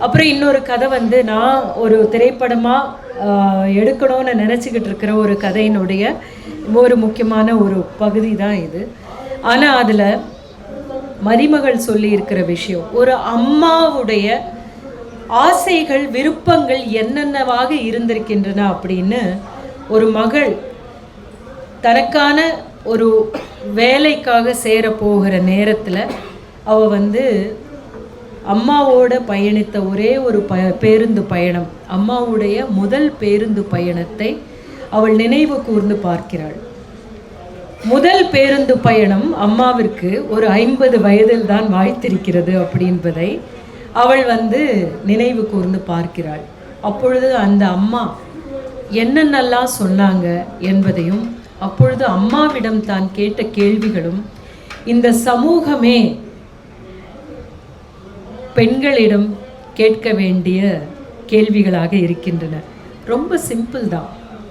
அப்புறம் இன்னொரு கதை வந்து நான் ஒரு திரைப்படமாக எடுக்கணும்னு நினச்சிக்கிட்டு இருக்கிற ஒரு கதையினுடைய ஒரு முக்கியமான ஒரு பகுதி தான் இது. ஆனால் அதில் மருமகள் சொல்லி இருக்கிற விஷயம் ஒரு அம்மாவுடைய ஆசைகள் விருப்பங்கள் என்னென்னவாக இருந்திருக்கின்றன அப்படின்னு ஒரு மகள் தனக்கான ஒரு வேலைக்காக சேர போகிற நேரத்தில் அவள் வந்து அம்மாவோட பயணித்த ஒரே ஒரு ப பேருந்து பயணம் அம்மாவுடைய முதல் பேருந்து பயணத்தை அவள் நினைவு கூர்ந்து பார்க்கிறாள். முதல் பேருந்து பயணம் அம்மாவிற்கு ஒரு ஐம்பது வயதில் தான் வாய்த்திருக்கிறது அப்படின்பதை அவள் வந்து நினைவு கூர்ந்து பார்க்கிறாள். அப்பொழுது அந்த அம்மா என்னென்னலாம் சொன்னாங்க என்பதையும் அப்பொழுது அம்மாவிடம் தான் கேட்ட கேள்விகளும் இந்த சமூகமே பெண்களிடம் கேட்க வேண்டிய கேள்விகளாக இருக்கின்றன. ரொம்ப சிம்பிள் தான்.